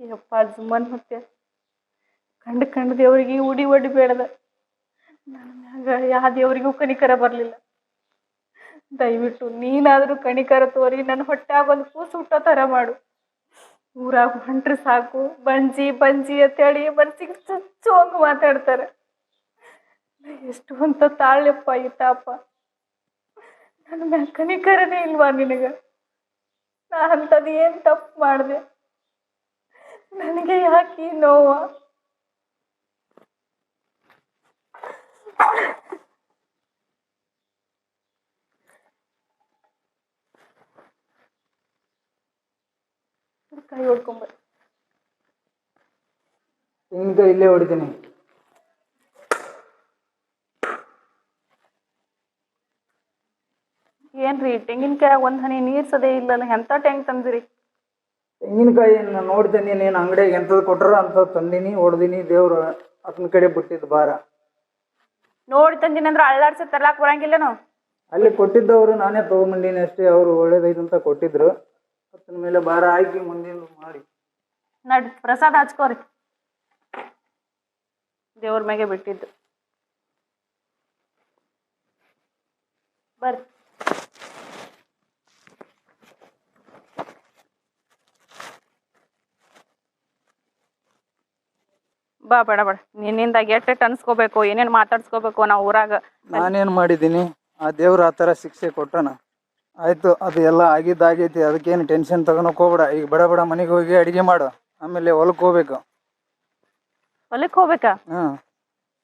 ಯಪ್ಪ ಜುಮ್ಮನ್ ಮತ್ತೆ ಕಂಡು ಕಂಡು ದೇವ್ರಿಗೆ ಉಡಿ ಒಡಿ ಬೇಡದ. ನನಗ ಯಾವ ದೇವ್ರಿಗೂ ಕನಿಕರ ಬರಲಿಲ್ಲ. ದಯವಿಟ್ಟು ನೀನಾದರೂ ಕಣಿಕರ ತೋರಿ ನನ್ನ ಹೊಟ್ಯಾಗ ಒಂದು ಕೂಸು ಹುಟ್ಟೋ ಥರ ಮಾಡು. ಊರಾಗ ಹೊಂಟ್ರೆ ಸಾಕು. ಬಂಜಿ ಬಂಜಿ ಅಂತೇಳಿ ಮನ್ಸಿಗೆ ಚುಚ್ಚು ಹಂಗೆ ಮಾತಾಡ್ತಾರೆ. ಎಷ್ಟು ಅಂತ ತಾಳ್ಯಪ್ಪ ಈ ತಾಪ. ನನ್ನ ಕಣಿಕರನೇ ಇಲ್ವಾ ನಿನಗೆ? ನಾ ಅಂಥದ್ದು ಏನು ತಪ್ಪು ಮಾಡಿದೆ? ನನಗೆ ಯಾಕೆ ಈ ನೋವ? ಕೈ ಹೊಡ್ಕೊಂಬ ತೆಂಗಿನಕಾಯಿ ಇಲ್ಲೇ ಹೊಡಿತೀನಿ. ಏನ್ರಿ ತೆಂಗಿನಕಾಯಿ ಒಂದ್ ಹನಿ ನೀರ್ ಸದೇ ಇಲ್ಲಲ್ಲ ಎಂತ ಟ್ಯಾಂಕ್ ತಂದಿರಿ? ತೆಂಗಿನಕಾಯಿ ನಾನು ನೋಡ್ತೀನಿ ನೀನು ಅಂಗಡಿಯಾಗ ಎಂಥದ್ದು ಕೊಟ್ಟರು ಅಂತ ತಂದಿನಿ ಹೊಡ್ದಿನಿ ದೇವ್ರು ಅತನ ಕಡೆ ಬಿಟ್ಟಿದ್ದು ಭಾರ. ನೋಡಿ ತಂದಿನಿ ಅಂದ್ರೆ ಅಳ್ಳಾಡ್ಸಿ ತರ್ಲಾಕ್ ಬರಂಗಿಲ್ಲನು ಅಲ್ಲಿ ಕೊಟ್ಟಿದ್ದವರು ನಾನೇ ತೊಗೊಂಬಂದೀನಿ ಅಷ್ಟೇ ಅವರು ಒಳ್ಳೇದೈತೆ ಅಂತ ಕೊಟ್ಟಿದ್ರು. ಅತನ ಮೇಲೆ ಭಾರ ಹಾಕಿ ಮುಂದಿನ ಮಾಡಿ. ನಡ್ ಪ್ರಸಾದ ಹಚ್ಕೋರಿ. ದೇವ್ರ ಮ್ಯಾಗೆ ಬಿಟ್ಟಿದ್ದು. ಬರ್ರಿ. ಬಾ ಬೇಡ ಬೇಡ. ನಿನ್ನಿಂದ ಎಟ್ಟೆಟ್ ಅನ್ಸ್ಕೋಬೇಕು ಏನೇನ್ ಮಾತಾಡ್ಸ್ಕೋಬೇಕು ನಾವು ಊರಾಗ. ನಾನೇನ್ ಮಾಡಿದ್ದೀನಿ? ಆ ದೇವ್ರ ಆ ಥರ ಶಿಕ್ಷೆ ಕೊಟ್ಟನ. ಆಯ್ತು ಅದು ಎಲ್ಲ ಆಗಿದ್ದಾಗೈತಿ ಅದಕ್ಕೇನು ಟೆನ್ಷನ್ ತಗೊಳಕ್ ಹೋಗ್ಬೇಡ. ಈಗ ಬಡ ಬಡ ಮನೆಗೆ ಹೋಗಿ ಅಡಿಗೆ ಮಾಡು. ಆಮೇಲೆ ಹೊಲಕ್ಕೆ ಹೋಗ್ಬೇಕು. ಹೊಲಕ್ ಹೋಗ್ಬೇಕಾ? ಹಾಂ.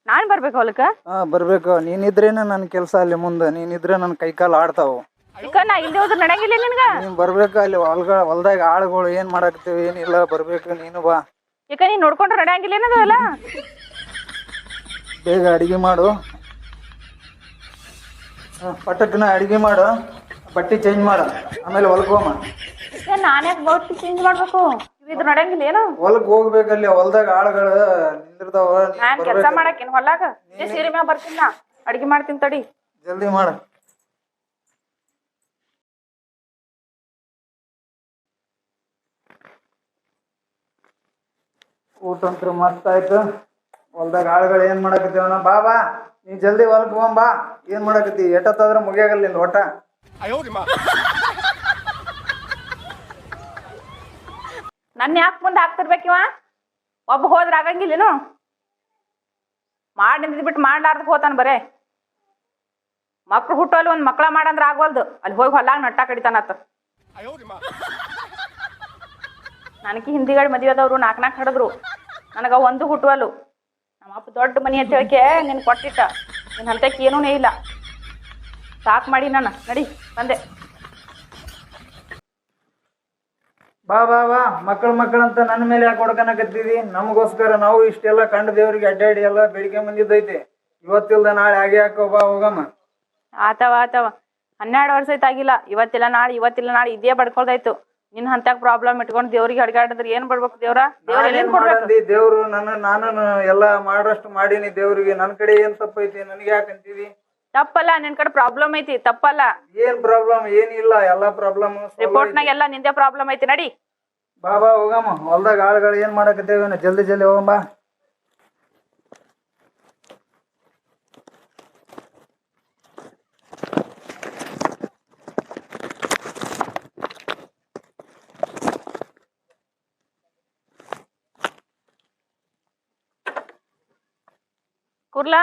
ನಾನ್ ಬರ್ಬೇಕು ಹೊಲಕ್ಕ? ಹಾಂ ಬರಬೇಕು. ನೀನಿದ್ರೇನೆ ನನ್ನ ಕೆಲಸ ಅಲ್ಲಿ ಮುಂದೆ. ನೀನಿದ್ರೆ ನನ್ನ ಕೈಕಾಲು ಆಡ್ತಾವು. ಈಗ ನಾ ಇಲ್ದೇ ಹೋದ್ರೆ ನಡೆಯಂಗಿಲ್ಲ ನಿನ್ಗ. ನೀನು ಬರ್ಬೇಕು ಅಲ್ಲಿ ಹೊಲ್ಗ ಹೊಲ್ದಾಗ ಆಳುಗಳು ಏನು ಮಾಡಾಕ್ತೇವೆ ಏನಿಲ್ಲ ಬರ್ಬೇಕು ನೀನು ಬಾ. ಈಗ ನೀನ್ ನೋಡ್ಕೊಂಡ್ರೆ ನಡೆಯಂಗಿಲ್ಲ ಏನದು ಎಲ್ಲ ಬೇಗ ಅಡಿಗೆ ಮಾಡು. ಪಟ್ಟಕ್ಕನ ಪಟಕ್ನ ಅಡಿಗೆ ಮಾಡು. ಬಟ್ಟೆ ಚೇಂಜ್ ಮಾಡು. ಆಮೇಲೆ ಹೊಲ್ಕೋಮ ನಾನ್ ಯಾಕೆ ಬೌಟಿ ಚೇಂಜ್ ಮಾಡ್ಬೇಕು? ಇದು ನಡೆಯಂಗಿಲ್ಲ ಏನು? ಹೊಲಕ್ಕೆ ಹೋಗ್ಬೇಕಲ್ಲಿ ಹೊಲ್ದಾಗ ಆಳುಗಳು ನಿಂದಿರ್ತಾವ. ನಾನು ಕೆಲಸ. ಮಾಡಕ್ಕೇನ್ ಹೊಲಾಗ ಸೀರೆ ಮ್ಯಾಗ ಬರ್ತೀನಿ ನಾ ಅಡಿಗೆ ಮಾಡ್ತೀನಿ ತಡಿ. ಜಲ್ದಿ ಮಾಡು. ಊಟ ಅಂತೂ ಮಸ್ತ್ ಆಯ್ತು. ಹೊಲ್ದಾಗ ಆಳುಗಳು ಏನ್ ಮಾಡಕತ್ತೀವನ ಬಾ ಬಾ. ನೀ ಜಲ್ದಿ ಹೊಲಕ್ಕೆ ಬಾ. ಏನ್ ಮಾಡಕತ್ತಿ? ಎಟತ್ತಾದ್ರೆ ಮುಗಿಯಾಗಲ್ಲ ನಿಂದು ಒಟ್ಟ. ನನ್ನ ಯಾಕೆ ಮುಂದೆ ಹಾಕ್ತಿರ್ಬೇಕಿವ ಒಬ್ಬ ಹೋದ್ರ ಆಗಂಗಿಲ್ಲೇನು? ಮಾಡಿ ಬಿಟ್ಟು ಮಾಡ್ಲಾರ್ದಕ್ಕೆ ಹೋತಾನ ಬರೇ. ಮಕ್ಳು ಹುಟ್ಟೋಲ್ಲಿ ಒಂದು ಮಕ್ಳ ಮಾಡಂದ್ರೆ ಆಗೋಲ್ದು. ಅಲ್ಲಿ ಹೋಗಿ ಹೊಲಾಗ ನಟ್ಟ ಕಡಿತಾನತ್ತ ನನಗೆ ಹಿಂದಿಗಳು ಮದುವೆ ಆದವ್ರು ನಾಲ್ಕು ನಾಲ್ಕು ಹಡಿದ್ರು ನನಗೆ ಒಂದು ಹುಟ್ಟುವಲ್ಲು ನಮ್ಮ ಅಪ್ಪ ದೊಡ್ಡ ಮನಿ ಅಂತ ಹೇಳಿಕೆ ನಿನ್ ಕೊಟ್ಟಿಟ್ಟ. ನಿನ್ನ ಹಂತಕ್ಕೆ ಏನೂ ಇಲ್ಲ. ಸಾಕು ಮಾಡಿ ನಾನು ನಡಿ ಬಂದೆ. ಬಾ ಬಾ ಬಾ. ಮಕ್ಕಳು ಮಕ್ಕಳಂತ ನನ್ನ ಮೇಲೆ ಯಾಕೆ ಹೊಡ್ಕನಕತ್ತಿದಿ ನಮಗೋಸ್ಕರ ನಾವು ಇಷ್ಟೆಲ್ಲ ಕಂಡ ದೇವ್ರಿಗೆ ಅಡ್ಡಾಡಿ ಎಲ್ಲ ಬೆಳಿಗ್ಗೆ ಬಂದಿದ್ದೈತಿ ಇವತ್ತಿಲ್ದ ನಾಳೆ ಹಾಗೆ ಹಾಕೋ ಬಾ ಹೋಗಮ್ಮ. ಆತವ ಆತವ. ಹನ್ನೆರಡು ವರ್ಷ ಆಗಿಲ್ಲ. ಇವತ್ತಿಲ್ಲ ನಾಳೆ ಇವತ್ತಿಲ್ಲ ನಾಳೆ ಇದೇ ಬಡ್ಕೊಳ್ದಾಯ್ತು. ನಿನ್ ಹಂತಾಗ ಪ್ರಾಬ್ಲಮ್ ಇಟ್ಕೊಂಡು ದೇವ್ರಿಗೆ ಅಡ್ಗಾಡಿದ್ರೆ ಏನ್ ಬಿಡ್ಬೇಕು ದೇವ್ರ? ದೇವ್ರ ನಾನೇನ್ ಎಲ್ಲಿಂದ ಕೊಡ್ಬೇಕು? ಮಾಡಂದಿ ದೇವ್ರು ನನ್ನ ನಾನು ಎಲ್ಲಾ ಮಾಡಷ್ಟು ಮಾಡೀನಿ ದೇವ್ರಿಗೆ. ನನ್ ಕಡೆ ಏನ್ ತಪ್ಪೈತಿ ನನಗೆ ಯಾಕೆ ಅಂತೀವಿ? ತಪ್ಪಲ್ಲ ನಿನ್ ಕಡೆ ಪ್ರಾಬ್ಲಮ್ ಐತಿ ತಪ್ಪಲ್ಲ. ಏನ್ ಪ್ರಾಬ್ಲಮ್ ಏನಿಲ್ಲ ಎಲ್ಲಾ ಪ್ರಾಬ್ಲಮ್ ರಿಪೋರ್ಟ್ನಾಗ ಎಲ್ಲ ನಿಂದೆ ಪ್ರಾಬ್ಲಮ್ ಐತಿ ನಡಿ. ಬಾ ಬಾ ಹೋಗಮ್ಮ. ಹೊಲ್ದಾಗ ಆಳ್ಗಳು ಏನ್ ಮಾಡಕತ್ತೇವೇನ ಜಲ್ದಿ ಜಲ್ದಿ ಹೋಗಮ್ಮ. ಬಾ ಕೂರ್ಲಾ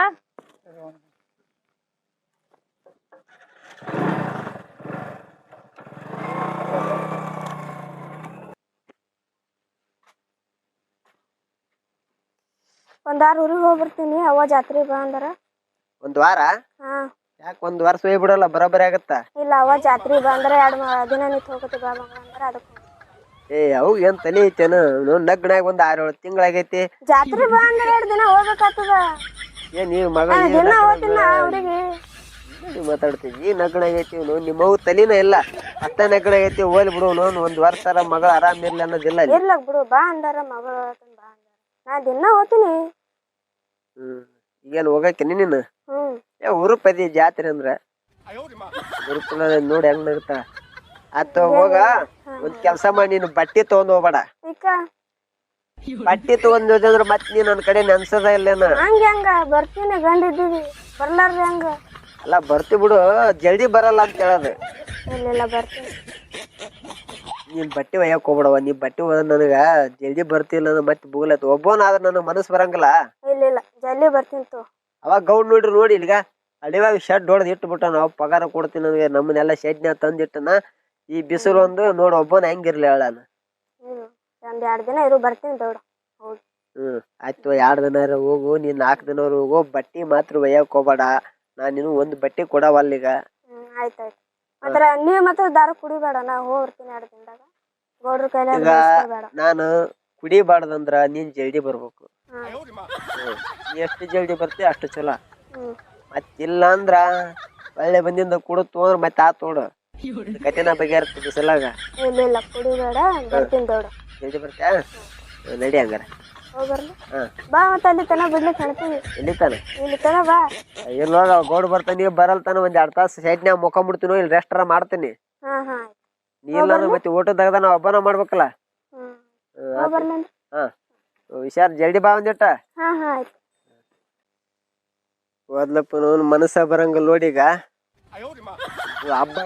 ಒಂದ್ ವಾರ ಊರಿಗೆ ಹೋಗಿ ಬರ್ತೀನಿ ಅವ ಜಾತ್ರೆ ಬಾ ಅಂದಾರ. ಒಂದ್ ವಾರ? ಹಾ. ಯಾಕೆ ಒಂದ್ ವಾರ ಸುಯ್ ಬಿಡಲ್ಲ ಬರೋಬ್ಬರಿ ಆಗತ್ತ? ಇಲ್ಲ ಅವ ಜಾತ್ರೆ ಬಾ ಅಂದ್ರ ಎರಡ್ ಮ- ದಿನ ನಿಂತು ಹೋಗುತ್ತೆ ಬಾ ಮಗಳ ಅಂದ್ರ ಅದಕ್ಕೆ ಏ ಅವು ಏನ್ ತಲೆ ಐತೇನ? ನಗ್ನಾಗ ಒಂದ್ ಆರ್ ಏಳು ತಿಂಗಳಾಗೈತಿ ಜಾತ್ರೆ ಬಾ ಅಂದ್ರ ಎರಡ್ ದಿನ ಹೋಗ್ಬೇಕಾಗ್ತದ. ಏನ್ ನೀವ್ ಮಗ ದಿನ ಹೋಗ್ತೀನ ಅವ್ರಿಗೆ ಮಾತಾಡ್ತೀವಿ ಈ ನಗ್ನಾಗೈತಿ ಇವ್ನು. ನಿಮ್ಮವು ತಲಿನ ಇಲ್ಲ. ಅತ್ತ ನಗ್ನಾಗೈತಿ ಹೋಲ್ ಬಿಡು ನೋನ್ ಒಂದ್ ವರ್ಷ ಮಗಳ ಆರಾಮ್ ಇರ್ಲಿ ಅನ್ನೋದಿಲ್ಲ ಅಲ್ಲಿ. ಇರ್ಲಕ್ ಬಿಡು ಬಾ ಅಂದಾರ ಮಗಳು ಬಾ ಅಂದಾರ. ನಾ ದಿನ ಹೋಗ್ತೀನಿ. ಹ್ಮ್. ಈಗೇನ್ ಹೋಗಕ್ಕೆ ನೀನು? ಹ್ಮ್. ಏ ಉರುಪದಿ ಜಾತ್ರೆ ಅಂದ್ರ? ಗುರುಕುಲ ನೋಡಿ ಹೆಂಗ್ ನಗ್ತಾ ಅತ್ತ ಹೋಗ. ಒಂದ್ ಕೆಲ್ಸ ಮಾಡಿ ನೀನು ಬಟ್ಟಿ ತಗೊಂಡ್ ಹೋಗ್ಬೇಡ. ಈಗ ಬಟ್ಟಿ ತಗೊಂಡ್ ಅಂದ್ರೆ ಮತ್ ನೀ ನನ್ ಕಡೆ ನೆನ್ಸದ ಇಲ್ಲೇನ? ಹಂಗ ಹಂಗ ಬರ್ತೀನಿ ಗಂಡ ಇದ್ದೀವಿ ಬರ್ಲಾರ್ದೆ ಹಂಗ. ಅಲ್ಲ ಬರ್ತಿ ಬಿಡು ಜಲ್ದಿ ಬರಲ್ಲ ಅಂತ ಹೇಳೋದು. ಇಲ್ಲ ಇಲ್ಲ ಬರ್ತೀನಿ. ನೀನ್ ಬಟ್ಟೆ ಒಯ್ಯಕ್ ಹೋಗ್ಬಿಡವ ನೀ ಬಟ್ಟೆ ಹೋದ ನನಗ ಜಲ್ದಿ ಬರ್ತಿಲ್ಲ ಮತ್ತೆ ಮತ್ತೆ ಒಬ್ಬನ ಆದ್ರೆ ನನಗೆ ಮನಸ್ ಬರಂಗಿಲ್ಲ. ಇಲ್ಲ ಇಲ್ಲ ಜಲ್ದಿ ಬರ್ತೀನಿ ತೋ. ಅವಾಗ ಗೌಡ್ ನೋಡ್ರಿ ನೋಡಿ ಇಲ್ಗ ಅಡಿವಾಗ ಶೆಡ್ ಹೊಡೆದ್ ಇಟ್ಬಿಟ್ಟ ನಾವು ಪಗಾರ ಕೊಡ್ತೀನಿ ನನಗೆ ನಮ್ಮನ್ನೆಲ್ಲ ಶೆಡ್ನ್ಯಾಗ ತಂದಿಟ್ಟನ. ಈ ಬಿಸಿಲು ಒಂದು ನೋಡ್ ಒಬ್ಬನ ಹೆಂಗಿರ್ಲಿ ಹೇಳಾನ ಹ್ಮ್. ಒಂದ್ ಎರಡ್ ದಿನ ಇರು ಬರ್ತೀನಿ ದೌಡ ಹ್ಮ್ ಆಯ್ತು ಎರಡ್ ದಿನ ಹೋಗು. ನೀನ್ ನಾಲ್ಕು ದಿನ ಹೋಗು. ಬಟ್ಟಿ ಮಾತ್ರ ಒಯ್ಯಕ್ ಹೋಗ್ಬೇಡ. ನಾನು ನೀನು ಒಂದ್ ಬಟ್ಟೆ ಕೊಡವಲ್ಲೀಗ ಹ್ಮ್ ಆಯ್ತಾಯ್ತು ಮಾತ್ರ ನೀವ್ ಮತ್ತೆ ದಾರ ಕುಡಿಬೇಡ ನಾ ಹೋಗ್ಬಿಡ್ತೀನಿ ಎರಡು ದಿನದಾಗ. ಗೌಡ್ರ ಕೈಲಿ ಈಗ ನಾನು ಕುಡಿಬಾರ್ದಂದ್ರ ನೀನ್ ಜಲ್ದಿ ಬರ್ಬೇಕು. ಹ್ಮ್ ಹ್ಮ್. ನೀ ಎಷ್ಟು ಜಲ್ದಿ ಬರ್ತೀಯ ಅಷ್ಟು ಚಲೋ. ಹ್ಮ್. ಮತ್ತಿಲ್ಲ ಅಂದ್ರ ಒಳ್ಳೆ ಬಂದಿಂದ ಕುಡು ಅಂದ್ರೆ ಮತ್ತೆ ಆತ್ ತೋಡು. ಕತೆನ ಬಗೆಹರ್ತಿ ಸಲಾಗ ಇಲ್ಲ ಇಲ್ಲ ಕುಡಿಬೇಡ ಬರ್ತೀನಿ ದೌಡ ಬರ್ತ್ಯಾ? ಹ್ಮ್, ನಡಿ ಹಂಗಾರ. ಹೋಗ್ ಬರ್ಲಿ ಬಾ ಮತ್ತೆ ಅಲ್ಲಿ ತನ ಬಿಡ್ಲಿಕ್ಕೆ ಕಾಣ್ತೀವಿ. ಇಲ್ಲಿ ತಾನ? ಇಲ್ಲಿ ತನ ಬಾ. ಇಲ್ಲ ಗೋಡ್ ಬರ್ತಾನೆ ಬರಲ್ ತಾನ ಒಂದ್ ಎರಡ್ ತಾಸು ಸೈಡ್ನ್ಯಾಗ ಮುಖಂಬಿಡ್ತೀನಿ ಇಲ್ಲಿ ರೆಸ್ಟರ ಮಾಡ್ತೀನಿ. ಹಾಂ ಹಾ ನೀ ಇಲ್ಲ ಅಂದ್ರೆ ಮತ್ತೆ ಊಟದಾಗ ನಾವು ಒಬ್ಬನ ಮಾಡ್ಬೇಕಲ್ಲ? ಹಾಂ? ಹುಷಾರ್ ಜಲ್ದಿ ಬಾ ಒಂದಿಟ್ಟ ಹಾ ಹಾ ಆಯ್ತು. ಓದ್ಲಪ್ಪ ಮನಸ್ಸ ಬರಂಗಿಲ್ಲ ನೋಡೀಗ ಈಗ. ಹಬ್ಬ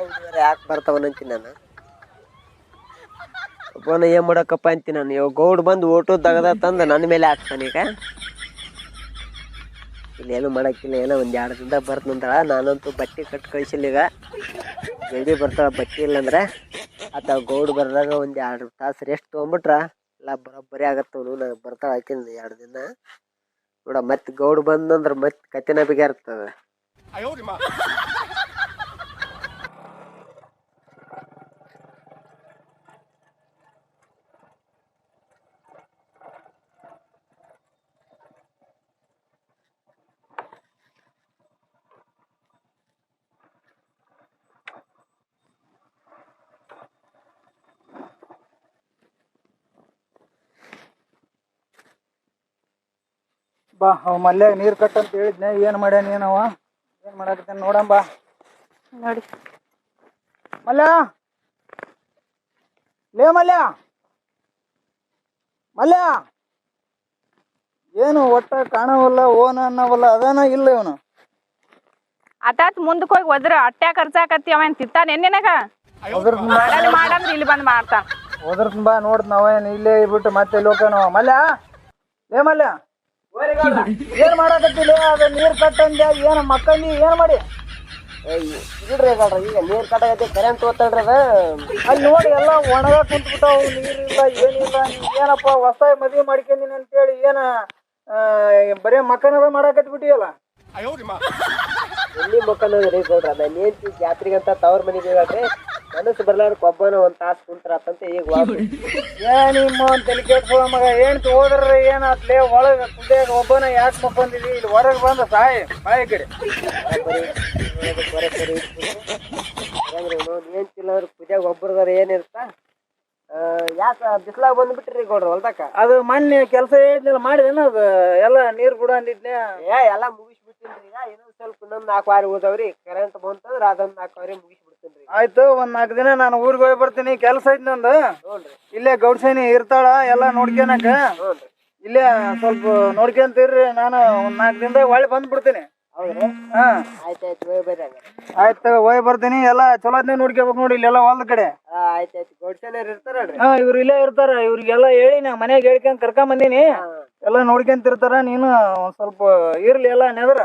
ಯಾಕೆ ಬರ್ತಾವನಂತೀನಿ ನಾನು? ಒಬ್ಬನ ಏನ್ ಮಾಡಕಪ್ಪ ಅಂತೀನಿ ನಾನು? ಇವಾಗ ಗೌಡ್ ಬಂದು ಓಟು ತಗದ ತಂದು ನನ್ನ ಮೇಲೆ ಹಾಕ್ತಾನೆ ಈಗ. ಇಲ್ಲಿ ಏನು ಮಾಡಕ್ಕಿಲ್ಲ, ಏನೋ ಒಂದ್ ಎರಡು ದಿನದಾಗ ಬರ್ತಂತಾಳ ನಾನಂತೂ ಬಟ್ಟೆ ಕಟ್ ಕಳಿಸಿಲ್ಲ ಈಗ. ಜಲ್ದಿ ಬರ್ತಾಳ ಬಟ್ಟೆ ಇಲ್ಲಂದ್ರೆ. ಆತ ಗೌಡ್ ಬರ್ದಾಗ ಒಂದ್ ಎರಡು ತಾಸು ರೆಸ್ಟ್ ತೊಗೊಂಬಿಟ್ರ ಎಲ್ಲ ಬರೋಬ್ಬರಿ ಆಗತ್ತವನು ನಾನು ಬರ್ತಾಳ ಹಾಕಿನ ಎರಡು ದಿನ. ನೋಡ, ಮತ್ತೆ ಗೌಡ್ ಬಂದಂದ್ರೆ ಮತ್ತೆ ಕತ್ತಿನ ಬಿಗಾರ್ತದ ಬಾ ಅವ ಮಲ್ಯಾಗ ನೀರ್ ಕಟ್ಟ ಅಂತ ಹೇಳಿದ್ನೆ ಏನ್ ಮಾಡ್ಯಾನ ಏನವ ಏನ್ ಮಾಡಾಕತ್ತಾನ ನೋಡಂಬ ನೋಡಿ. ಮಲ್ಯ? ಲೇ ಮಲ್ಯ? ಮಲ್ಯ? ಏನು ಒಟ್ಟ ಕಾಣವಲ್ಲ ಓನ ಅನ್ನವಲ್ಲ ಅದಾನ ಇಲ್ಲ ಇವನು? ಅತಾತ್ ಮುಂದಕ್ಕೆ ಹೋಗಿ ಒದ್ರ ಅಟ್ಟೆ ಖರ್ಚಾಕತ್ತಿ ಅವನ್ ತಿತ್ತಾನ ನಿನಗ ಮಾಡಲ್ಲ ಮಾಡಂದ್ರ ಇಲ್ಲಿ ಬಂದ್ ಮಾಡ್ತಾನ. ಹೋದ್ರ ಬಾ ನೋಡ್ತ ನಾವೇನು ಇಲ್ಲೇ ಬಿಟ್ಟು ಮತ್ತೆ ಲೋಕನವ ಮಲ್ಯ? ಲೇ ಮಲ್ಯ? ಏನ್ ಮಾಡಾಕತ್ತಿಲ್ಲ ಅದ ನೀರ್ ಕಟ್ಟಂದ ಏನ್ ಮಕ್ಕಳಿ ಏನ್ ಮಾಡಿ? ಬಿಡ್ರಿ ಗೌಡ್ರ ಈಗ ನೀರ್ ಕಟ್ಟಾಗತ್ತೆ ಕರೆಂಟ್ ಓದ್ತಾಳ್ರಿ ಅದ. ಅಲ್ಲಿ ನೋಡಿ ಎಲ್ಲ ಒಣಗ ಕುಂತ್ಬಿಟ್ಟಾವು ನೀರಿಲ್ಲ ಏನಿಲ್ಲ ಏನಪ್ಪ ಹೊಸ ಮದ್ವೆ ಮಾಡ್ಕೊಂಡಿನಿ ಅಂತೇಳಿ ಏನ ಬರೇ ಮಕ್ಕನದ ಮಾಡಾಕತ್ ಬಿಟ್ಟಿಯಲ್ಲ ಎಲ್ಲಿ ರೀ ಗೌಡ್ರ ನಾನು ಏನ್ ಜಾತ್ರೆಗಂತ ತವ್ರ ಮನೆಗೆ ಹೇಳ್ರಿ ಮನಸ್ಸು ಬರ್ಲಾರ ಕೊಬ್ಬನ ಒಂದ್ ತಾಸ್ ಕುಂತ್ರಾತಂತ ಈಗ ಏ, ನಿಮ್ಮ ತಲೆ ಕೆಡ್ಸೋ ಮಗ. ಏನ್ ಹೋದ್ರ ಏನಾತ್ಲೇ ಒಳಗ ಕುದೇ ಒಬ್ಬನ ಯಾಕ ಮಕ್ಕೊಂದಿದಿ ಇಲ್ಲಿ ಹೊರಗೆ ಬಂದ ಸಾಯ್, ಬಾಯಿ ಕಡೆ. ಏನ್ ತಿಲ್ಲವ್ರ ಪೂಜಾಗ ಒಬ್ಬರದಾರ ಏನಿರ್ತ ಯಾಕ ಬಿಸ್ಲಾಗ ಬಂದ್ಬಿಟ್ರಿ ಗೌಡ್ರ ಹೊಲ್ದಾಕ ಅದು ಮೊನ್ನೆ ಕೆಲಸ ಹೇಳಿದ್ನಲ್ಲ ಮಾಡಿದೇನ ಅದು? ಎಲ್ಲ ನೀರ್ ಬಿಡ ಅಂದಿದ್ನೆ? ಏ, ಎಲ್ಲ ಮುಗಿಸ್ಬಿಟ್ಟಿನ್ರಿ. ಈಗ ಇನ್ನೊಂದ್ ಸ್ವಲ್ಪ ಇನ್ನೊಂದ್ ನಾಲ್ಕು ವಾರ ಹೋದವ್ರಿ. ಕರೆಂಟ್ ಬಂತಂದ್ರ ಅದೊಂದ್ ನಾಲ್ಕು ವಾರ ಮುಗಿಸ್ಬಿಡ್ತೀನಿ. ಆಯ್ತು ಒಂದ್ ನಾಲ್ಕು ದಿನ ನಾನು ಊರಿಗೆ ಹೋಗಿ ಬರ್ತೀನಿ. ಕೆಲಸ ಐತಿ ನಂದು. ಇಲ್ಲೇ ಗೌಡ್ಸೇನಿ ಇರ್ತಾಳ ಎಲ್ಲ ನೋಡ್ಕೊನಕ ಇಲ್ಲೇ ಸ್ವಲ್ಪ ನೋಡ್ಕೊಂತೀರ್ರಿ ನಾನು ಒಂದ್ ನಾಲ್ಕು ದಿನದಾಗ ಒಳ್ಳೆ ಬಂದ್ ಬಿಡ್ತೀನಿ ಆಯ್ತಾಯ್ತು ಆಯ್ತು ಹೋಗಿ ಬರ್ತೀನಿ. ಎಲ್ಲ ಅದ್ನೇ ನೋಡ್ಕೋಬೇಕು ನೋಡಿ ಇಲ್ಲೆಲ್ಲ ಹೊಲ್ದ ಕಡೆ. ಆಯ್ತಾಯ್ತು ಹಾ ಇವ್ರು ಇಲ್ಲೇ ಇರ್ತಾರ. ಇವ್ರಿಗೆಲ್ಲ ಹೇಳಿ ನಾ ಮನೆಗೆ ಹೇಳ್ಕೊಂಡ್ ಕರ್ಕೊಂಡ್ ಬಂದೀನಿ. ಎಲ್ಲ ನೋಡ್ಕೊಂತಿರ್ತಾರ ನೀನು ಒಂದ್ ಸ್ವಲ್ಪ ಇರ್ಲಿ ಎಲ್ಲ ನೆದ್ರ.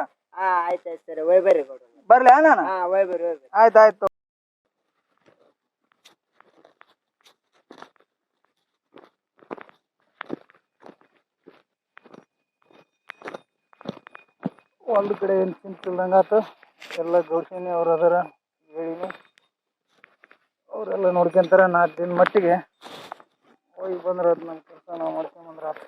ಆಯ್ತಾಯ್ತು ಸರಿ. ಹೋಗಿ ಬರ್ರಿ ಬರ್ಲಿ ನಾನು? ಹಾ ಹೋಗಿ ಬರ್ರಿ ಹೋಗಿ ಬರ್ರಿ ಆಯ್ತು ಆಯ್ತು ಒಂದು ಕಡೆ ಏನು ಚಿಂತಿಲ್ದಂಗೆ ಆತು, ಎಲ್ಲ ಗೌಶಿನಿ ಅವ್ರು ಅದರ, ಹೇಳಿನಿ. ಅವರೆಲ್ಲ ನೋಡ್ಕೊಂತಾರೆ, ನಾಲ್ಕು ದಿನ ಮಟ್ಟಿಗೆ ಹೋಗಿ ಬಂದ್ರೆ ಅದು ನಮ್ಮ ಕೆಲಸ ನಾವು ಮಾಡ್ಕೊಂಬಂದ್ರೆ ಆತ.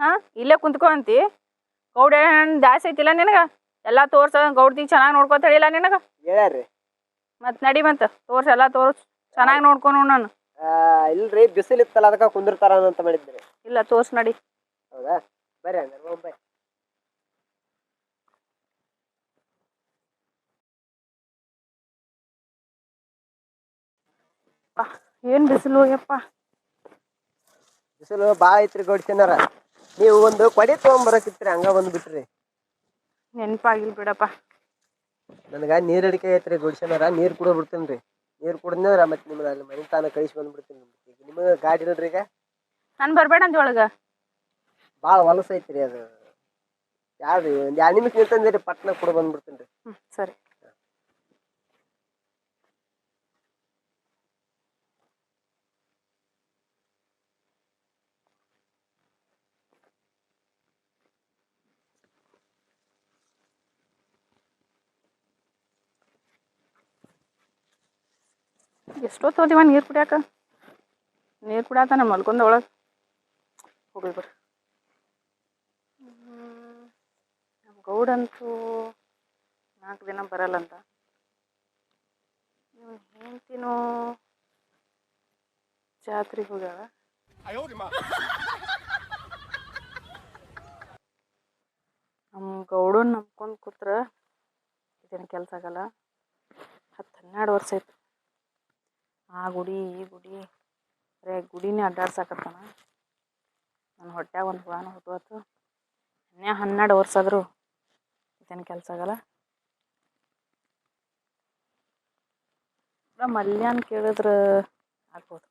ಹಾ, ಇಲ್ಲೇ ಕುಂತ್ಕೊ ಅಂತಿ. ಹಣ್ಣು ಜಾಸ್ತಿ ಐತಿಲ್ಲ ನಿನಗ? ಎಲ್ಲ ತೋರ್ಸ ಗೌಡ್ತಿ ಚೆನ್ನಾಗಿ ನೋಡ್ಕೊತಾಳಿಲ್ಲ ನಿನಗ? ಹೇಳ್ಯಾರ್ರಿ. ಮತ್ ನಡಿ ಮತ್ತ ತೋರ್ಸ ಎಲ್ಲ ತೋರ್ಸ್ ಚೆನ್ನಾಗಿ ನೋಡ್ಕೊನು ನಾನು. ಆ, ಇಲ್ರಿ ಬಿಸಿಲು ಇತ್ತಲ್ಲ ಅದಕ್ಕೆ ಕುಂದಿರ್ತಾರ ಅಂತ ಮಾಡಿದ್ರಿ. ಇಲ್ಲ ತೋರ್ಸ್ ನಡಿ. ಹೌದಾ? ಬರ್ರಿ ಹಂಗಾರೆ ಹೋಗ್ ಬರ್ರಿ. ಏನ್ ಬಿಸಿಲು ಯಪ್ಪ? ಬಿಸಿಲು ಭಾಳ ಐತ್ರಿ ಗೌಡ್ಸೇನಾರ ನೀವು ಒಂದು ಕೊಡಿ ತಗೊಂಬರಕಿತ್ರಿ ಹಂಗ ಬಂದ್ಬಿಟ್ರಿ. ನೆನಪಾಗಿಲ್ ಬಿಡಪ್ಪ. ನನಗೆ ನೀರಡಿಕೆ ಅಡಿಕೆ ಐತ್ರಿ ಗುಡ್ಸೇನಾರ ನೀರ್ ಕುಡ ಬಿಡ್ತೀನಿ ರೀ ನೀರ್ ಕುಡಿದ್ರೆ ಮತ್ತೆ ನಿಮ್ಮನ್ನ ಅಲ್ಲಿ ಮನೆ ತಾನ ಕಳಿಸಿ ಬಂದ್ಬಿಡ್ತೀನಿ. ಈಗ ನಿಮಗೆ ಗಾಡಿ ಇಲ್ರಿ ಈಗ? ನಾನು ಬರಬೇಡ ಅಂತ ಒಳಗೆ ಭಾಳ ಹೊಲಸ ಐತ್ರಿ ಅದು. ಯಾವ್ದು ಒಂದು ಎರಡು ನಿಮಿಷ ನಿಂತಂದ್ರಿ ಪಟ್ನ ಕೂಡ ಬಂದ್ಬಿಡ್ತೀನಿ ರೀ ಹ್ಞೂ ಸರಿ. ಎಷ್ಟೊತ್ತು ಹೋದಿವ ನೀರು ಕುಡಿಯಾಕ? ನೀರು ಕುಡಿಯಾತ ನಮ್ಮ ಮಲ್ಕೊಂಡ ಒಳಗೆ ಹೋಗ್ಲಿ ಬರ್ರಿ ನಮ್ಮ ಗೌಡಂತೂ ನಾಲ್ಕು ದಿನ ಬರಲ್ಲಂತ. ಇವ್ನು ಹೆಂಡ್ತಿನೂ ಜಾತ್ರೆಗೆ ಹೋಗ್ಯಾಳ. ನಮ್ಮ. ಗೌಡನ್ ನಂಬ್ಕೊಂಡು ಕೂತ್ರ ಇದೇನು ಕೆಲಸ ಆಗಲ್ಲ. ಹತ್ತು ಹನ್ನೆರಡು ವರ್ಷ ಆಯ್ತು. ಆ ಗುಡಿ ಈ ಗುಡಿ. ಬರೇ ಗುಡಿನೇ ಅಡ್ಡಾಡ್ಸಕತ್ತಾನ. ನನ್ನ ಹೊಟ್ಯಾಗ ಒಂದು ಹುಳನೂ ಹುಟ್ಟುವತ್ತು ಇನ್ನೇ ಹನ್ನೆರಡು ವರ್ಷ ಆದರೂ ಇದೇನು ಕೆಲಸ ಆಗಲ್ಲ. ಮಲ್ಯಾನ್ ಕೇಳಿದ್ರೆ ಆಗ್ಬೋದು.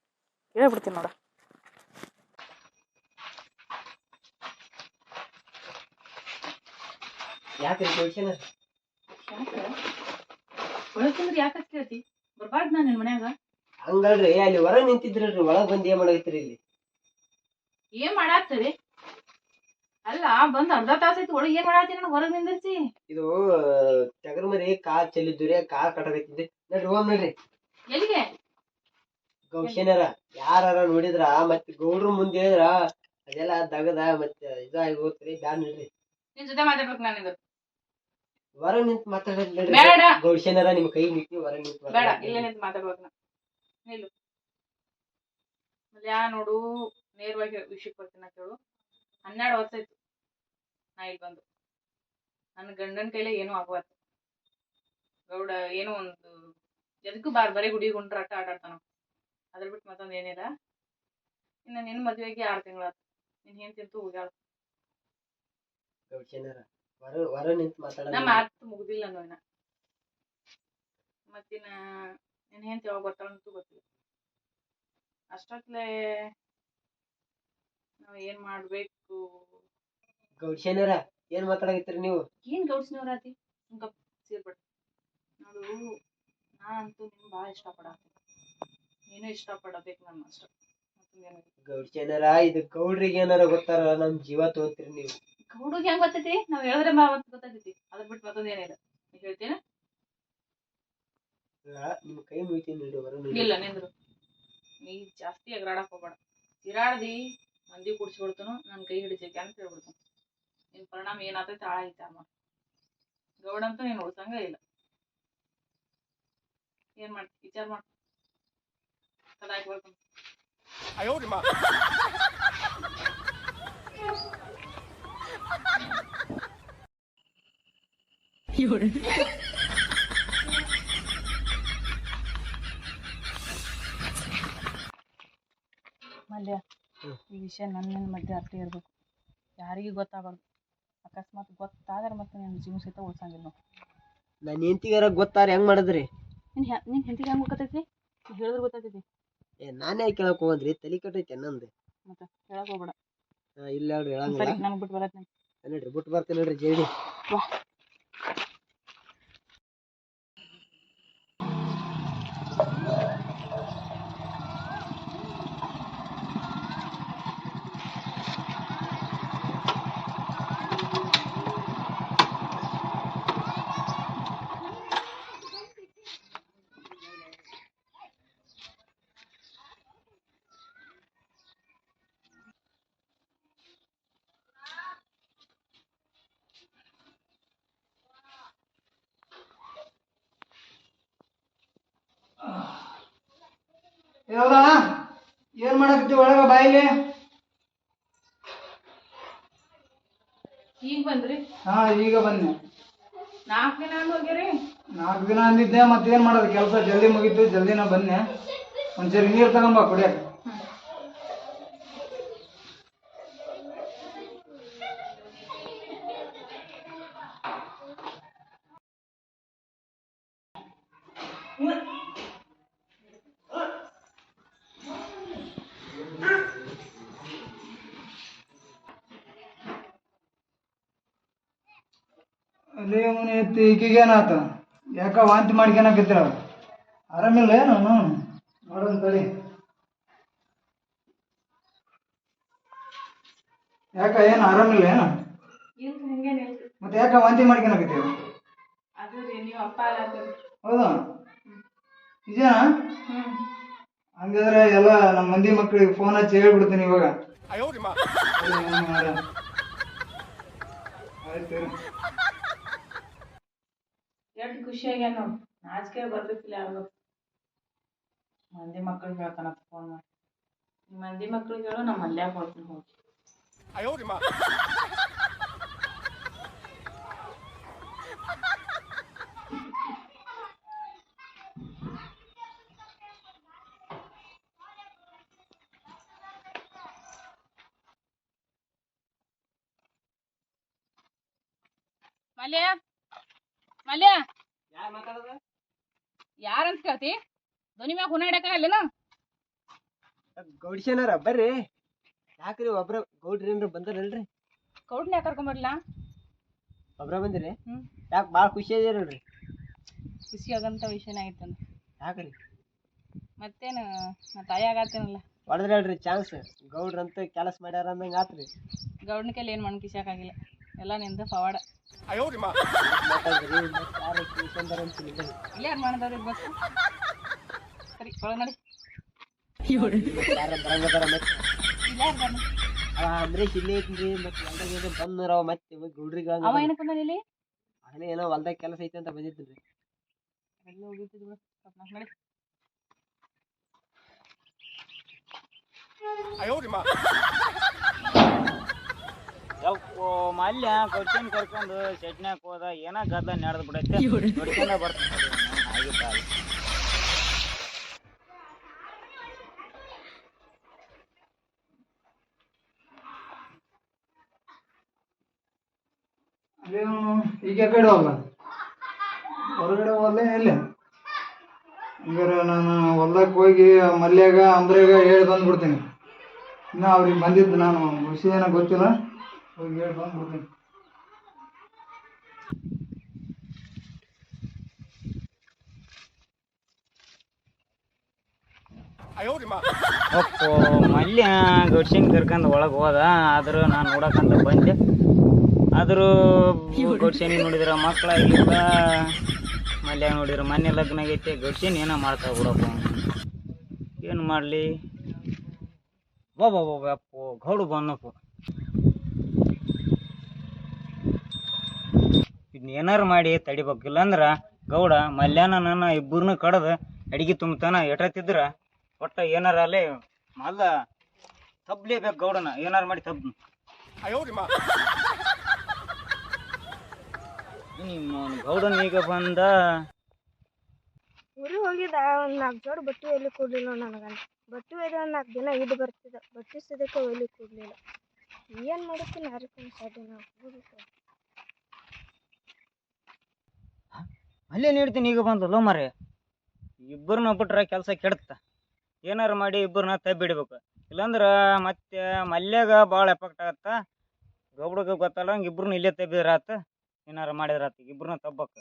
ಕೇಳಿಬಿಡ್ತೀನಿ ನೋಡ. ಯಾಕೆ ಯಾಕೆ? ಕೇಳ್ತಿ? ಬರ್ಬಾರ್ದು ನಾನು ನಿನ್ನ ಮನ್ಯಾಗ. ಹಂಗಲ್ರಿ ಅಲ್ಲಿ ಹೊರ ನಿಂತಿದ್ರಿ ಒಳಗ್ ಬಂದ್ ಏನ್ ಮಾಡೈತ್ರಿ ಇಲ್ಲಿ? ಏನ್ ಮಾಡಾತ್ತೀರಿ? ಅಲ್ಲ ಬಂದ್ ಅರ್ಧ ತಾಸ ಐತಿ ಒಳಗ್ ಏನ್ ಮಾಡಾತ್ತಿ ನನಗೆ ಹೊರಗ್ ನಿಂದಿರ್ಸಿ? ಇದು ಟಗರ್ ಮರಿ ಕಾ ಚೆಲ್ಲಿದ್ರಿ ಕಾ ಕಟ್ಟಬೇಕಿದ್ರಿ ನಡ್ರಿ ಹೋಗ್ ನೋಡ್ರಿ. ಎಲ್ಲಿಗೆ? ಗೌಶೇನರ ಯಾರ ನೋಡಿದ್ರ ಮತ್ತೆ ಗೌಡ್ರ ಮುಂದೆ ಹೇಳಿದ್ರ ಅದೆಲ್ಲ ದಗದ ಮತ್ತೆ ಇದಾಗಿ ಹೋಗ್ತೀರಿ ಬ್ಯಾನ್ ನಡ್ರಿ. ನಿನ್ ಜೊತೆ ಮಾತಾಡ್ಬೇಕು ನಾನು ಹೊರ ನಿಂತ್ ಮಾತಾಡ್ರಿ ಗೌಶೇನರ ನಿಮ್ ಕೈ ನಿಂತಿ ಹೊರ ನಿಂತ ಬೇಡ ಇಲ್ಲೇ. ನಿಂತು ಮಾತಾಡ್ಬೇಕು ನಿಲ್ಲು ಮಲ್ಯಾ ನೋಡು ನೇರವಾಗಿ ವಿಷಯಕ್ಕೆ ಬರ್ತೀನಿ ಕೇಳು ಹನ್ನೆರಡು ವರ್ಷ ಆಯ್ತು. ನಾ ಇಲ್ಲಿ ಬಂದು. ನನ್ನ ಗಂಡನ ಕೈಲೇ ಏನೂ ಆಗುವತ್ತು ಗೌಡ ಏನೋ ಒಂದು ಎದಕ್ಕೂ ಬಾರ್ ಬರೀ ಗುಡಿ ಗುಂಡ್ರ ಆಟ ಆಟಾಡ್ತಾನ ಅದ್ರ ಬಿಟ್ಟು ಮತ್ತೊಂದು ಏನಿಲ್ಲ. ಇನ್ನು ನಿನ್ನ ಮದುವೆಗೆ ಆರು ತಿಂಗಳಾತು. ನಿನ್ ಏನ್ ತಿಂತು ಹೋಗ್ಯಾಳ ನಮ್ಮ. ಮಾತು ಮುಗ್ದಿಲ್ಲ ನೋಯ್ನ ಮತ್ತಿನ ನಿನ್ ಹೆಂಡತಿ ಯಾವಾಗ ಬರ್ತಾಳಂತೂ ಗೊತ್ತಿಲ್ಲ. ಅಷ್ಟೊತ್ಲೆ ನಾವ್ ಏನ್ ಮಾಡ್ಬೇಕು? ಗೌಶೇನರ ಏನ್ ಮಾತಾಡಕತ್ತೀರಿ ನೀವು? ಏನ್ ಗೌಡ್ಸ್ನವ್ರಾತಿ ಸುಮ್ಕ ಸೇರ್ಬಿಡ. ನೋಡು ನಾ ಅಂತೂ ನಿನ್ ಭಾಳ ಇಷ್ಟಪಡತ್ತೀನಿ ನೀನು ಇಷ್ಟಪಡಬೇಕು ನನ್ನ ಅಷ್ಟ. ಮತ್ತೊಂದೇನು. ಗೌಶೇನರ ಇದು ಗೌಡ್ರಿಗೆ ಏನಾರ ಗೊತ್ತಾರ ನಮ್ ಜೀವ ತಗೋತೀರಿ ನೀವು. ಗೌಡಿಗೆ ಹೆಂಗ್ ಗೊತ್ತೈತಿ? ನಾವ್ ಹೇಳಿದ್ರೆ ಮಾ ಗೊತ್ತಾಗ್ತೈತಿ. ಅದ್ರ ಬಿಟ್ಟು ಮತ್ತೊಂದ್ ಏನಿಲ್ಲ. ನೀ ಹೇಳ್ತೀನ ಈಗ ನಿಮ್ ಕೈ ಮುಗಿತಿ ನೀಡುವರು ಇಲ್ಲ ನಿಂದ್ರು. ನೀ ಜಾಸ್ತಿ ಎಗರಾಡಕ್ ಹೋಗ್ಬೇಡ. ತಿರಾಡ್ದಿ ಮಂದಿ ಕುಡ್ಸ್ಬಿಡ್ತನು ನನ್ನ ಕೈ ಹಿಡಿತೈತಿ ಅಂತ ಹೇಳ್ಬಿಡ್ತಾನೆ ನಿನ್ ಪರಿಣಾಮ ಏನಾಗ್ತೈತೆ ಆಳ ಅಮ್ಮ. ಗೌಡ ಅಂತೂ ನೀನು ಉಳ್ಸಂಗ ಇಲ್ಲ. ಏನ್ ಮಾಡ್ತಿ ವಿಚಾರ ಮಾಡ. ಕದಾಕಿ ಬರ್ತಾನ ಮಲ್ಯ. ಈ ವಿಷಯ ನನ್ನ ನಿನ್ನ ಮಧ್ಯೆ ಅಷ್ಟೇ ಇರಬೇಕು. ಯಾರಿಗೂ ಗೊತ್ತಾಗಬಾರ್ದು. ಅಕಸ್ಮಾತ್ ಗೊತ್ತಾದ್ರೆ ಮತ್ತೆ ನಿನ್ನ ಜೀವ ಸಹಿತ ಉಳ್ಸಂಗಿಲ್ಲ ನಾವು ನನ್ನ ಹೆಂಡತಿಗಾರ ಗೊತ್ತಾರೆ ಹೆಂಗ್ ಮಾಡಿದ್ರಿ? ನಿನ್ನ ಹೆ- ನಿನ್ನ ಹೆಂಡತಿಗೆ ಹೆಂಗ್ ಗೊತ್ತೈತಿ ಹೇಳಿದ್ರೆ ಗೊತ್ತಾಗ್ತೈತಿ. ಏ ನಾನೇ ಕೇಳಕ್ಕೆ ಹೋಗಂದ್ರಿ? ತಲೆ ಕಟ್ಟೈತೆ ನಂದು. ಮತ್ತೆ ಹೇಳಕ್ಕೆ ಹೋಗ್ಬೇಡ. ಇಲ್ಲ ಹೇಳ್ರಿ ಸರಿ ಹೇಳಂಗಿಲ್ಲ ನನಗೆ ಬಿಟ್ಟು ಬರತ್ತೆ ನಡ್ರಿ ಬಿಟ್ಟು ಬರ್ತೀನಿ ನೋಡ್ರಿ ಜಲ್ದಿ. ಯಾವ್ದಾ ಏನ್ ಮಾಡಕತ್ತಿ ಒಳಗ ಬಾಯಿಲಿ ಈಗ ಬಂದ್ರಿ? ಹಾ ಈಗ ಬನ್ನಿ ನಾಲ್ಕು ದಿನ ಅಂದ್ ಹೋಗ್ಯಾರಿ ನಾಲ್ಕು ದಿನ ಅಂದಿದ್ದೆ ಮತ್ತೇನ್ ಮಾಡೋದು? ಕೆಲಸ ಜಲ್ದಿ ಮುಗೀತು ಜಲ್ದಿನ ಬನ್ನಿ ಒಂದ್ಸರಿ ನೀರ್ ತಗೊಂಬ ಕುಡಿಯಕ್. ಅಲ್ಲೇ ಅವನು ಎತ್ತಿ ಈಕಿಗೇನಾತ ಯಾಕ ವಾಂತಿ ಮಾಡ್ಕೊಳಕತ್ತಿರ ಆರಾಮಿಲ್ಲ ಏನು? ನೋಡೋಣ ತಡಿ. ಯಾಕ ಏನು? ಆರಾಮಿಲ್ಲ ಏನು? ಹಂಗೇನಿಲ್ರಿ ಮತ್ತೆ ಯಾಕ ವಾಂತಿ ಮಾಡ್ಕೊಳಕತ್ತೀರ ಅದು ರೀ ನೀವು ಅಪ್ಪ ಅಲ್ಲ ಹೌದಾ? ನಿಜನಾ? ಹ್ಮ್. ಹಂಗಾದ್ರೆ ಎಲ್ಲ ನಮ್ಮ ಮಂದಿ ಮಕ್ಕಳಿಗೆ ಫೋನ್ ಹಚ್ಚಿ ಹೇಳ್ಬಿಡ್ತೀನಿ ಇವಾಗ. ಆಯ್ತು. ಎಷ್ಟು ಖುಷಿ ಆಗ್ಯಾನ ನೋಡು ನಾಚಿಕೆ ಬರ್ತೈತಿಲ್ಲ ಯಾರು ಮಂದಿ ಮಕ್ಳಿಗೆ ಹೇಳ್ತಾನ ಫೋನ್ ಮಾಡಿ. ನಿಮ್ಮ ಮಂದಿ ಮಕ್ಳಿಗೆ ಹೇಳು ನಮ್ಮ ಮಲ್ಯಾಗ ಕೊಡ್ತೀನಿ ಹೋಗಿ. ಮಲ್ಯ ಮಲ್ಯ. ಯಾರಂತ ಕೇಳ್ತಿ? ಧ್ವನಿ ಮ್ಯಾಗ ಹುನ ಅಲ್ಲೇನ ಗೌಡ್ಸೇನಾರ ಬರ್ರಿ. ಯಾಕ್ರಿ ಒಬ್ರ ಗೌಡ್ರಿ ಏನ್ರ ಬಂದಾರಲ್ರಿ? ಯಾಕೆ ಕರ್ಕೊಂಬರ್ಲಾ ಒಬ್ರ ಬಂದಿರಿ? ಹ್ಮ್. ಯಾಕೆ ಭಾಳ ಖುಷಿ ಆಗಿರಲ್ರಿ ಖುಷಿ ಆಗಂತ ವಿಷಯನ ಆಗಿತ್ತಂತ ಯಾಕ್ರಿ? ಮತ್ತೇನು ನಾ ತಾಯಿ ಆಗತ್ತೇನಲ್ಲ? ಹೊಡೆದ್ರಲ್ರಿ ಚಾನ್ಸ್. ಗೌಡ್ರಂತ ಕೆಲಸ ಮಾಡ್ಯಾರ ಅಂದಂಗೆ ಆತ್ರಿ. ಗೌಡ್ನ ಕೈಲಿ ಏನು ಮಣ್ಣು ಕಿಸ್ಯಾಕಾಗಿಲ್ಲ ಎಲ್ಲ ನಿಂದ ಪವಾಡ. ಇಲ್ಲೇ ಯಾರು ಮಾಡಿದವ್ರು ಇರ್ಬೇಕು ಸರಿ ಒಳಗೆ ನಡಿ. ಇಲ್ಲ ಯಾರು ಇಲ್ಲೇ ಐತ್ರಿ ಮತ್ತೆ ಹೊಲ್ದಾಗ ಏನೋ ಬಂದ್ರ ಅವ ಮತ್ತೆ ಇವಾಗ ಅವ ಏನಕ್ಕೆ ಬಂದಾನ ಇಲ್ಲಿ? ಏನೋ ಹೊಲ್ದಾಗ ಕೆಲಸ ಐತೆ ಅಂತ ಬಂದಿದ್ರಿ ಎಲ್ಲ ಹೋಗಿದ್ದು ಬಿಡು. ಸ್ವಲ್ಪ ನಾಲ್ಕು ನಡಿ ಯಪ್ಪೋ ಮಲ್ಯ ಕೊಚ್ಚಿನ್ ಕರ್ಕೊಂಡು ಚಟ್ನ್ಯಾಕ ಹೋದ ಏನ ಗದ್ಲ ನಡೆದು ಬಿಡತ್ತೆ ನೋಡ್ಕೊಂಡ ಬರ್ತೀನಿ. ಅವನು ಈಗ ಕಡೆ ಹೋಗ ಹೊರಗಡೆ ಹೋಗಲ್ಲ ಎಲ್ಲಿ ಹಂಗಾರೆ ನಾನು ಹೊಲ್ದಾಗ ಹೋಗಿ ಮಲ್ಯಾಗ ಅಂದ್ರಾಗ ಹೇಳಿ ಬಂದ್ಬಿಡ್ತೀನಿ. ಇನ್ನ ಅವ್ರಿಗೆ ಬಂದಿದ್ದು ನಾನು ವಿಷಯ ಏನೋ ಗೊತ್ತಿಲ್ಲ. ಮಲ್ಯ ಗೌಡ್ಸಿಂಗ್ ಕರ್ಕೊಂಡು ಒಳಗೆ ಹೋದ, ಆದ್ರೂ ನಾನು ನೋಡಕಂತ ಬಂದೆ. ಆದರೂ ಗೌಡ್ಸೇನಿ ನೋಡಿದ್ರ ಬಾ ಮಲ್ಯ ನೋಡಿದ್ರ ಮನೆ ಲಗ್ನ ಆಗೈತೆ ಗೌಡ್ಸೇನಿ ಏನೋ ಮಾಡ್ತಾ ಬಿಡಪ್ಪ. ಏನು ಮಾಡಲಿ? ಬಾಬಾ ಬಾಬಾ ಅಪ್ಪು, ಗೌಡು ಬಂದಪ್ಪ. ಇದನ್ನ ಏನಾರು ಮಾಡಿ ತಡಿಬೇಕು ಇಲ್ಲಂದ್ರ ಗೌಡ ಮಲ್ಯಾನ ನನ್ನ ಇಬ್ಬರನ್ನ ಕಡ್ದು ಅಡಿಗೆ ತುಂಬತಾನ ಎಟತ್ತಿದ್ರ ಒಟ್ಟ ಏನಾರ ಅಲ್ಲಿ ಮಲ್ಲ ತಬ್ಲೇಬೇಕು ಗೌಡನ. ಏನಾರು ಮಾಡಿ ತಬ್ ನಿಮ್ಮ ಗೌಡನ ಈಗ ಬಂದ ಊರಿಗೆ ಹೋಗಿದ್ದ ಒಂದು ನಾಲ್ಕು ಜೋಡಿ ಬಟ್ಟೆ ಎಲ್ಲಿ ಕೊಡ್ಲಿಲ್ಲ ನನಗಂತ. ಬಟ್ಟೆ ಒಯ್ದು ಒಂದು ನಾಲ್ಕು ದಿನ ಇದು ಬರ್ತಿದ್ದ ಬಟ್ಟೆ ಸದ್ಯಕ್ಕೆ ಒಯ್ಲಿ ಕೊಡ್ಲಿಲ್ಲ. ಏನು ಮಾಡಕ್ಕೆ ನಾರಿಕೊಂಡು ಸಾಧ್ಯ ನಾವು ಹೋಗ್ಬೇಕು ಅಲ್ಲೇ ನೀಡ್ತೀನಿ ಈಗ ಬಂದು ಲೋ ಮರೆ ಇಬ್ಬರನ್ನ ಬಿಟ್ರೆ ಕೆಲಸ ಕೆಡತ್ತ. ಏನಾರು ಮಾಡಿ ಇಬ್ಬರನ್ನ ತಬ್ಬಿಡ್ಬೇಕು ಇಲ್ಲಾಂದ್ರೆ ಮತ್ತೆ ಮಲ್ಯಾಗ ಭಾಳ ಎಫೆಕ್ಟ್ ಆಗತ್ತೆ. ಗೌಡಗ ಗೊತ್ತಲ್ಲ ಇಬ್ಬರನ್ನ ಇಲ್ಲೇ ತಬ್ಬಿದ್ರ ಆತ ಏನಾರು ಮಾಡಿದ್ರ ಆತ ಇಬ್ಬರನ್ನ ತಬ್ಬಕ್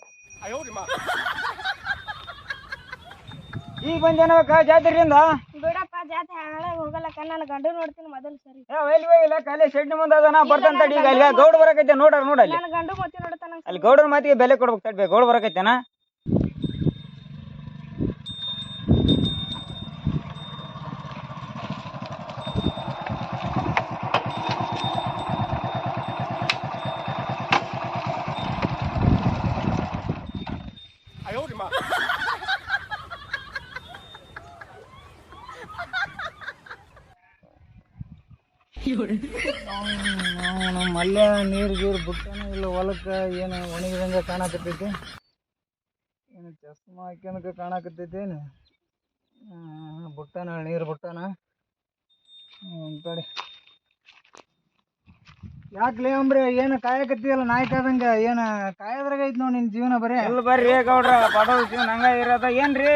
ಈಗ ಬಂದೇನಕ್ಕ ಜಾತ್ರೆಯಿಂದ? ಬಿಡಪ್ಪ ಜಾತ್ರೆ ಹಾಳಾಗಿ ಹೋಗಲ್ಲಕ್ಕ ನನ್ನ ಗಂಡು ನೋಡ್ತೀನಿ ಮೊದಲು ಸರಿ. ಎಲ್ಲಿ ಹೋಗಿಲ್ಲ ಕಾಲೇ ಶೆಡ್ ಮುಂದೆ ಅದನ ಬರ್ತಾನೆ ತಡಿ ಈಗ. ಅಲ್ಲಿ ಗೌಡ ಬರಕೈತೆ ನೋಡ್ರ ನೋಡಲ್ಲಿ ನನ್ನ ಗಂಡು ಮತ್ತೆ ನೋಡ್ತಾನ ಅಲ್ಲಿ ಗೌಡರ ಮಾತಿಗೆ ಬೆಲೆ ಕೊಡ್ಬೇಕು ತಡ್ಬೇಕು ಗೌಡ ಬರಕೈತೆನಾ? ಮಲ್ಯ ನೀರು ಗೀರು ಬಿಟ್ಟಾನ ಇಲ್ಲ ಹೊಲಕ್ಕೆ ಏನು ಒಣಗಿದಂಗೆ ಕಾಣಕತ್ತೈತಿ. ಏನು ಚಸ್ಮಾ ಹಾಕ್ಯನಕ ಕಾಣಕತ್ತೈತಿ ಏನು? ಬಿಟ್ಟಾನ ನೀರು ಬಿಟ್ಟಾನ. ಹ್ಞೂ ಯಾಕೆ ಯಾಕ್ಲೇ ಅಂಬ್ರೆ ಏನು ಕಾಯಕತ್ತಿಯಲ್ಲ ನಾಯಿ ಆದಂಗ? ಏನು ಕಾಯದ್ರಾಗ ಐತಿ ನೋಡಿ ನಿನ್ನ ಜೀವನ ಬರೇ? ಎಲ್ಲ ಬರ್ರಿ ಗೌಡ್ರ ಬಡವ ಜೀವನ ಹಂಗ ಇರೋದ. ಏನ್ರಿ?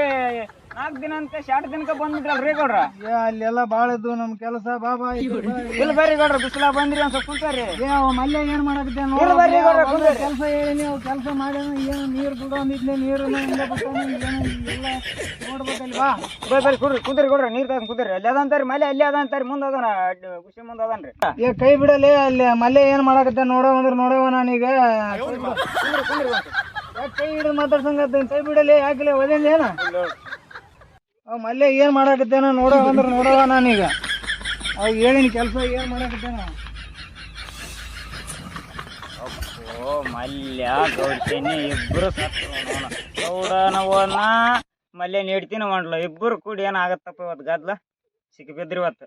ನಾಲ್ಕು ದಿನ ಅಂತ ಶಾರ್ಟ್ ದಿನಕ್ಕೆ ರೀ ಗೌಡ್ರ? ಏ ಅಲ್ಲೆಲ್ಲ ಭಾಳ ಇದ್ದು ನಮ್ಮ ಕೆಲಸ ಬಾಬಾ. ಇಲ್ಲ ಬರ್ರಿ ಗೌಡ್ರ ಬಿಸಿಲ ಬಂದ್ರಿ ಒಂದ್ ಸ್ವಲ್ಪ ಕುಂತಾರಿ ಏ ಅವ ಮಲ್ಯ ಏನ್ ಮಾಡಕತ್ತೆ ಇಲ್ಲ ಬರ್ರಿ ಗೌಡ್ರ, ಕುಂದ್ರಿ. ಕೆಲಸ ಹೇಳಿನಿ ಅವ್ ಕೆಲಸ ಮಾಡ್ಯಾನ ಏನು ನೀರು ಬಿಡೋ ಅಂದಿದ್ನೆ ನೀರು ಹಿಂಗ ಬಿಟ್ಟಾನ ಎಲ್ಲ ನೋಡ್ಬೇಕಲ್ಲಿ ಬಾ. ಬರ್ರಿ ಕುಡ್ರಿ ಕುಂದ್ರಿ ಗೌಡ್ರ ನೀರ್ ತಗೊಂಡ್ ಕುಂದ್ರಿ ಅಲ್ಲಿ ಅದಂತಾರಿ ಮಲ್ಲೆ ಅಲ್ಲಿ ಅದಂತಾರಿ ಮುಂದ ಅದಾನ ಖುಷಿ ಮುಂದೆ ಅದಾನ್ರಿ ಏ ಕೈ ಬಿಡಲಿ ಅಲ್ಲಿ ಮಲ್ಲೆ ಏನ್ ಮಾಡಕತ್ತೆ ನೋಡೋ ಅಂದ್ರೆ ನೋಡವ ನಾನೀಗ ಕುಂದ್ರಿ ಕುಂದ್ರಿ ಕೈ ಹಿಡಿದು ಮಾತಾಡ್ಸಂಗತ್ತ ಕೈ ಬಿಡಲೇ ಯಾಕಿಲ್ಲ ಒದೇನ್ ಏನ? ಅವ್ ಮಲ್ಲೆ ಏನ್ ಮಾಡಾಕತ್ತೇನ ನೋಡೋ ಅಂದ್ರ ನೋಡವ ನಾನೀಗ ಅವ್ ಹೇಳಿನ ಕೆಲಸ ಏನ್ ಮಾಡಾಕತ್ತೇನ. ಓ ಮಲ್ಯ ಗೌಡ್ತೀನಿ ಇಬ್ರು ಗೌಡನವನ್ನ ಮಲ್ಯ ನೀಡ್ತೀನಿ ಮಾಡ್ಲ ಇಬ್ಬರು ಕೂಡಿ ಏನಾಗತ್ತಪ್ಪ ಇವತ್ತು ಗದ್ಲ? ಸಿಕ್ಕಿ ಬಿದ್ರಿ ಇವತ್ತು.